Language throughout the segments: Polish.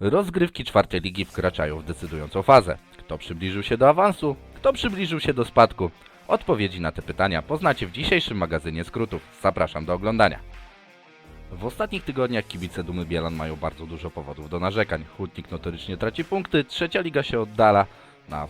Rozgrywki czwartej ligi wkraczają w decydującą fazę. Kto przybliżył się do awansu? Kto przybliżył się do spadku? Odpowiedzi na te pytania poznacie w dzisiejszym magazynie skrótów. Zapraszam do oglądania. W ostatnich tygodniach kibice Dumy Bielan mają bardzo dużo powodów do narzekań. Hutnik notorycznie traci punkty, trzecia liga się oddala, na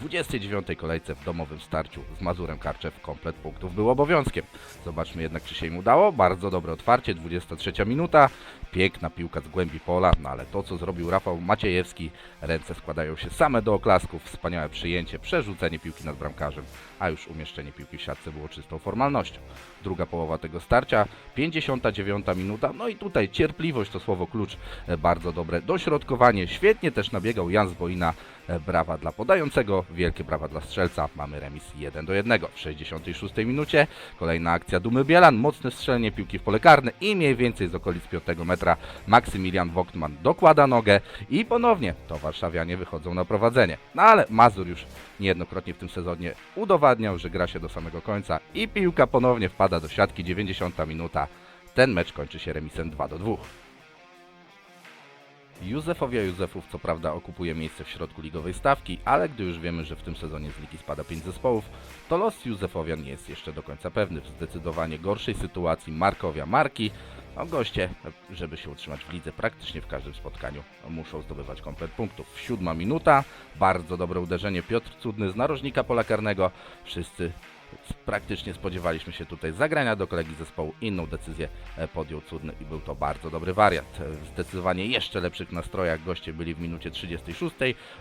29. kolejce w domowym starciu z Mazurem Karczew komplet punktów był obowiązkiem. Zobaczmy jednak, czy się im udało. Bardzo dobre otwarcie, 23 minuta. Piękna piłka z głębi pola, no ale to, co zrobił Rafał Maciejewski, ręce składają się same do oklasków. Wspaniałe przyjęcie, przerzucenie piłki nad bramkarzem, a już umieszczenie piłki w siatce było czystą formalnością. Druga połowa tego starcia, 59 minuta. No i tutaj cierpliwość to słowo klucz, e, bardzo dobre dośrodkowanie. Świetnie też nabiegał Jan Zboina. E, Brawa dla podającego, wielkie brawa dla strzelca. Mamy remis 1 do 1 w 66 minucie. Kolejna akcja Dumy Bielan, mocne strzelenie piłki w pole karne i mniej więcej z okolic 5 metra Maksymilian Woktman dokłada nogę i ponownie to warszawianie wychodzą na prowadzenie. No ale Mazur już niejednokrotnie w tym sezonie udowadniał, że gra się do samego końca i piłka ponownie wpada do siatki 90 minuta. Ten mecz kończy się remisem 2 do 2. Józefowia Józefów co prawda okupuje miejsce w środku ligowej stawki, ale gdy już wiemy, że w tym sezonie z ligi spada 5 zespołów, to los Józefowian nie jest jeszcze do końca pewny. W zdecydowanie gorszej sytuacji Markowia Marki, no goście, żeby się utrzymać w lidze praktycznie w każdym spotkaniu, muszą zdobywać komplet punktów. Siódma minuta, bardzo dobre uderzenie Piotr Cudny z narożnika pola karnego. Wszyscy praktycznie spodziewaliśmy się tutaj zagrania do kolegi zespołu. Inną decyzję e, podjął Cudny i był to bardzo dobry wariant. E, zdecydowanie jeszcze lepszych nastrojach goście byli w minucie 36.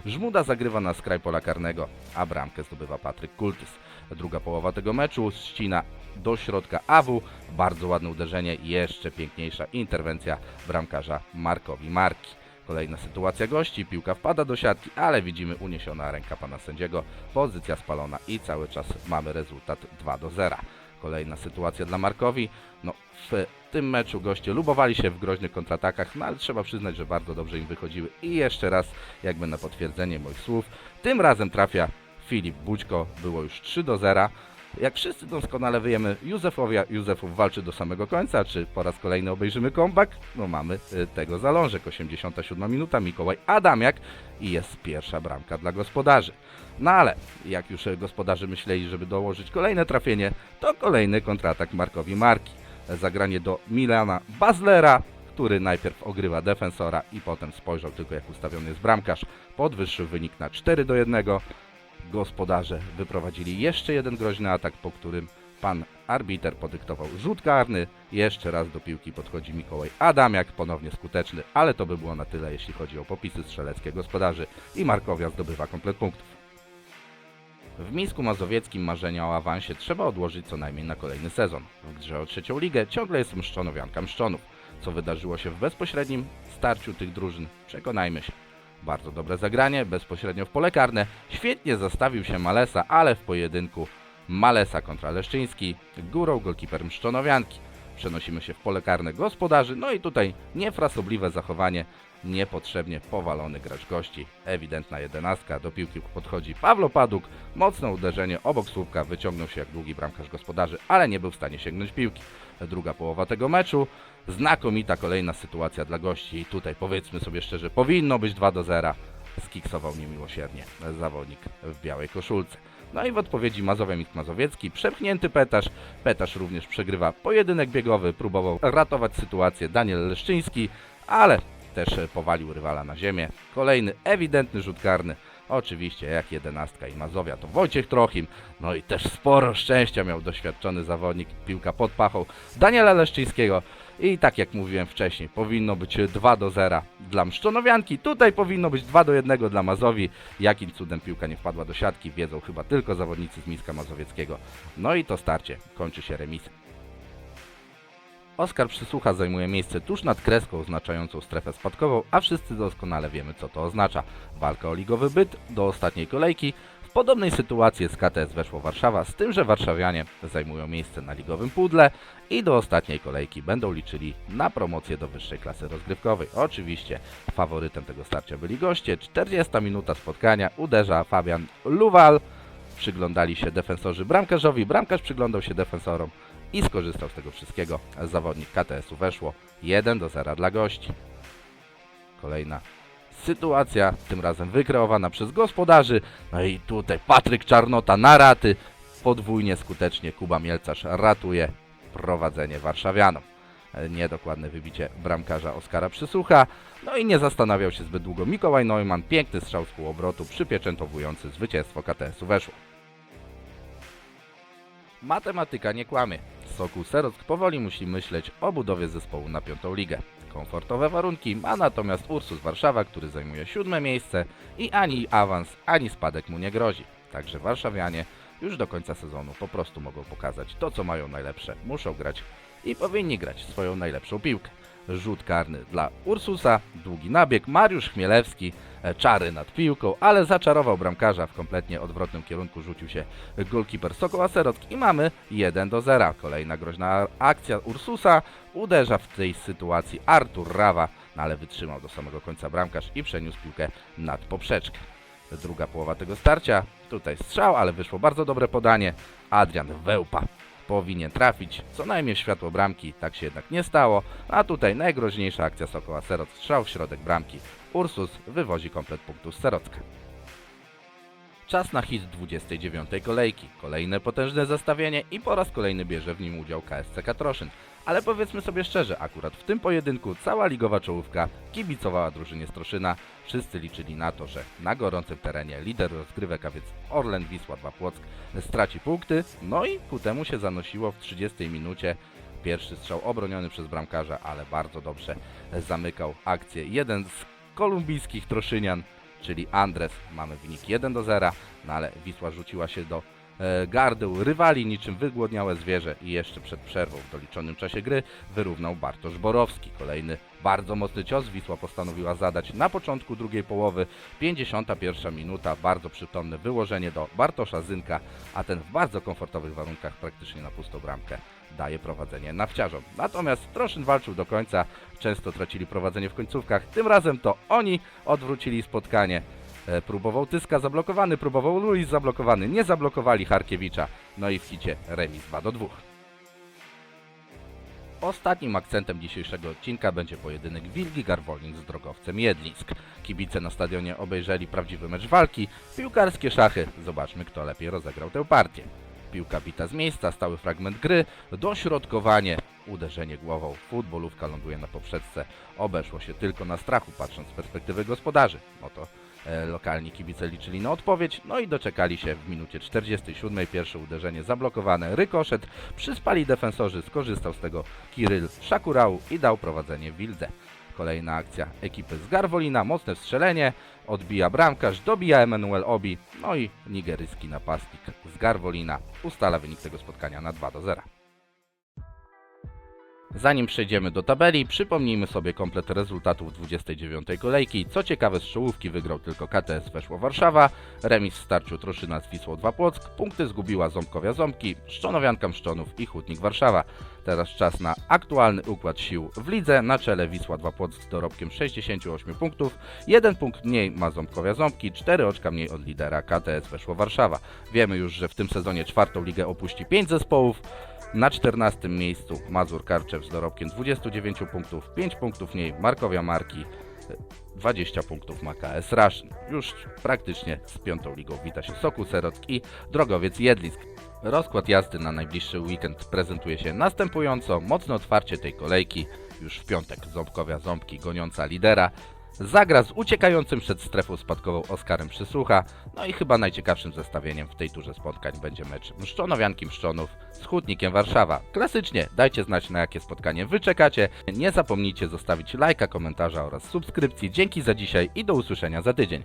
Żmuda zagrywa na skraj pola karnego, a bramkę zdobywa Patryk Kultys. Druga połowa tego meczu ścina do środka Awu. Bardzo ładne uderzenie i jeszcze piękniejsza interwencja bramkarza Markowi Marki. Kolejna sytuacja gości, piłka wpada do siatki, ale widzimy uniesiona ręka pana sędziego, pozycja spalona i cały czas mamy rezultat 2 do 0. Kolejna sytuacja dla Markowi. No, w tym meczu goście lubowali się w groźnych kontratakach, no ale trzeba przyznać, że bardzo dobrze im wychodziły. I jeszcze raz, jakby na potwierdzenie moich słów, tym razem trafia Filip Bućko, było już 3 do 0. Jak wszyscy doskonale wiemy, Józefowia Józefów walczy do samego końca. Czy po raz kolejny obejrzymy comeback? No mamy y, tego zalążek. 87 minuta, Mikołaj Adamiak i jest pierwsza bramka dla gospodarzy. No ale jak już gospodarze myśleli, żeby dołożyć kolejne trafienie, to kolejny kontratak Markowi Marki. Zagranie do Milana Bazlera, który najpierw ogrywa defensora i potem spojrzał tylko jak ustawiony jest bramkarz. Podwyższył wynik na 4 do 1 gospodarze wyprowadzili jeszcze jeden groźny atak, po którym pan arbiter podyktował rzut karny. Jeszcze raz do piłki podchodzi Mikołaj Adamiak, ponownie skuteczny, ale to by było na tyle, jeśli chodzi o popisy strzeleckie gospodarzy i Markowia zdobywa komplet punktów. W Mińsku Mazowieckim marzenia o awansie trzeba odłożyć co najmniej na kolejny sezon. W grze o trzecią ligę ciągle jest Mszczonowianka Mszczonów. Co wydarzyło się w bezpośrednim starciu tych drużyn, przekonajmy się. Bardzo dobre zagranie, bezpośrednio w pole karne. Świetnie zastawił się Malesa, ale w pojedynku Malesa kontra Leszczyński, górą golkiper Mszczonowianki. Przenosimy się w pole karne gospodarzy, no i tutaj niefrasobliwe zachowanie, niepotrzebnie powalony gracz gości. Ewidentna jedenastka, do piłki podchodzi Pawlo Paduk, mocne uderzenie obok słupka, wyciągnął się jak długi bramkarz gospodarzy, ale nie był w stanie sięgnąć piłki. Druga połowa tego meczu, znakomita kolejna sytuacja dla gości i tutaj powiedzmy sobie szczerze, powinno być 2 do 0. Skiksował niemiłosiernie zawodnik w białej koszulce. No i w odpowiedzi Mazowia Misk Mazowiecki, przepchnięty Petasz. Petasz również przegrywa pojedynek biegowy, próbował ratować sytuację Daniel Leszczyński, ale też powalił rywala na ziemię. Kolejny ewidentny rzut karny. Oczywiście jak jedenastka i Mazowia to Wojciech Trochim. No i też sporo szczęścia miał doświadczony zawodnik. Piłka pod pachą Daniela Leszczyńskiego. I tak jak mówiłem wcześniej, powinno być 2 do 0 dla Mszczonowianki. Tutaj powinno być 2 do 1 dla Mazowi. Jakim cudem piłka nie wpadła do siatki, wiedzą chyba tylko zawodnicy z Mińska Mazowieckiego. No i to starcie kończy się remisem. Oskar Przysłucha zajmuje miejsce tuż nad kreską oznaczającą strefę spadkową, a wszyscy doskonale wiemy co to oznacza. Walka o ligowy byt do ostatniej kolejki. W podobnej sytuacji z KTS weszło Warszawa, z tym, że warszawianie zajmują miejsce na ligowym pudle i do ostatniej kolejki będą liczyli na promocję do wyższej klasy rozgrywkowej. Oczywiście faworytem tego starcia byli goście. 40 minuta spotkania uderza Fabian Luwal. Przyglądali się defensorzy bramkarzowi, bramkarz przyglądał się defensorom i skorzystał z tego wszystkiego. Zawodnik KTS-u weszło 1 do 0 dla gości. Kolejna sytuacja, tym razem wykreowana przez gospodarzy. No i tutaj Patryk Czarnota na raty. Podwójnie skutecznie Kuba Mielcarz ratuje prowadzenie warszawianom. Niedokładne wybicie bramkarza Oskara Przysłucha. No i nie zastanawiał się zbyt długo Mikołaj Neumann. Piękny strzał z półobrotu przypieczętowujący zwycięstwo KTS-u weszło. Matematyka nie kłamie. Sokół Serock powoli musi myśleć o budowie zespołu na piątą ligę. Komfortowe warunki ma natomiast Ursus Warszawa, który zajmuje siódme miejsce i ani awans, ani spadek mu nie grozi. Także warszawianie już do końca sezonu po prostu mogą pokazać to, co mają najlepsze. Muszą grać i powinni grać swoją najlepszą piłkę. Rzut karny dla Ursusa, długi nabieg, Mariusz Chmielewski, e, czary nad piłką, ale zaczarował bramkarza w kompletnie odwrotnym kierunku, rzucił się golkiper Sokoła Serock i mamy 1 do 0. Kolejna groźna akcja Ursusa, uderza w tej sytuacji Artur Rawa, no ale wytrzymał do samego końca bramkarz i przeniósł piłkę nad poprzeczkę. Druga połowa tego starcia, tutaj strzał, ale wyszło bardzo dobre podanie, Adrian Wełpa powinien trafić co najmniej w światło bramki, tak się jednak nie stało, a tutaj najgroźniejsza akcja Sokoła Serock, strzał w środek bramki. Ursus wywozi komplet punktów z Serocka. Czas na hit 29 kolejki. Kolejne potężne zestawienie i po raz kolejny bierze w nim udział KSC Katroszyn. Ale powiedzmy sobie szczerze, akurat w tym pojedynku cała ligowa czołówka kibicowała drużynie Stroszyna. Wszyscy liczyli na to, że na gorącym terenie lider rozgrywek, a więc Orlen Wisła 2 Płock straci punkty. No i ku temu się zanosiło w 30 minucie. Pierwszy strzał obroniony przez bramkarza, ale bardzo dobrze zamykał akcję. Jeden z kolumbijskich Troszynian, czyli Andres. Mamy wynik 1 do 0, no ale Wisła rzuciła się do e, gardeł rywali niczym wygłodniałe zwierzę i jeszcze przed przerwą w doliczonym czasie gry wyrównał Bartosz Borowski. Kolejny bardzo mocny cios Wisła postanowiła zadać na początku drugiej połowy. 51 minuta, bardzo przytomne wyłożenie do Bartosza Zynka, a ten w bardzo komfortowych warunkach praktycznie na pustą bramkę daje prowadzenie nawciarzom. Natomiast Troszyn walczył do końca, często tracili prowadzenie w końcówkach. Tym razem to oni odwrócili spotkanie. E, Próbował Tyska zablokowany, próbował Luis zablokowany, nie zablokowali Harkiewicza. No i w hicie remis 2 do 2. Ostatnim akcentem dzisiejszego odcinka będzie pojedynek Wilgi Garwolin z drogowcem Jedlińsk. Kibice na stadionie obejrzeli prawdziwy mecz walki, piłkarskie szachy. Zobaczmy, kto lepiej rozegrał tę partię. Piłka bita z miejsca, stały fragment gry, dośrodkowanie, uderzenie głową, futbolówka ląduje na poprzeczce. Obeszło się tylko na strachu, patrząc z perspektywy gospodarzy. Oto e, lokalni kibice liczyli na odpowiedź, no i doczekali się w minucie 47. Pierwsze uderzenie zablokowane, rykoszet, przyspali defensorzy, skorzystał z tego Kiryl Szakurał i dał prowadzenie Wildze. Kolejna akcja ekipy z Garwolina, mocne strzelenie, odbija bramkarz, dobija Emanuel Obi, no i nigeryjski napastnik z Garwolina ustala wynik tego spotkania na 2 do 0. Zanim przejdziemy do tabeli, przypomnijmy sobie komplet rezultatów 29 kolejki. Co ciekawe, z czołówki wygrał tylko KTS Weszło Warszawa, remis w starciu Troszyna z Wisłą 2 Płock, punkty zgubiła Ząbkowia Ząbki, Szczonowianka Mszczonów i Hutnik Warszawa. Teraz czas na aktualny układ sił w lidze. Na czele Wisła 2 Płock z dorobkiem 68 punktów, jeden punkt mniej ma Ząbkowia Ząbki, 4 oczka mniej od lidera KTS Weszło Warszawa. Wiemy już, że w tym sezonie czwartą ligę opuści 5 zespołów. Na 14 miejscu Mazur Karczew z dorobkiem 29 punktów, 5 punktów mniej Markowia Marki, 20 punktów ma KS Raszyn. Już praktycznie z piątą ligą wita się Sokół Serock i Drogowiec Jedlińsk. Rozkład jazdy na najbliższy weekend prezentuje się następująco. Mocne otwarcie tej kolejki już w piątek Ząbkowia Ząbki goniąca lidera. Zagra z uciekającym przed strefą spadkową Oskarem Przysłucha. No i chyba najciekawszym zestawieniem w tej turze spotkań będzie mecz Mszczonowianki Mszczonów z Hutnikiem Warszawa. Klasycznie, dajcie znać na jakie spotkanie wy czekacie. Nie zapomnijcie zostawić lajka, komentarza oraz subskrypcji. Dzięki za dzisiaj i do usłyszenia za tydzień.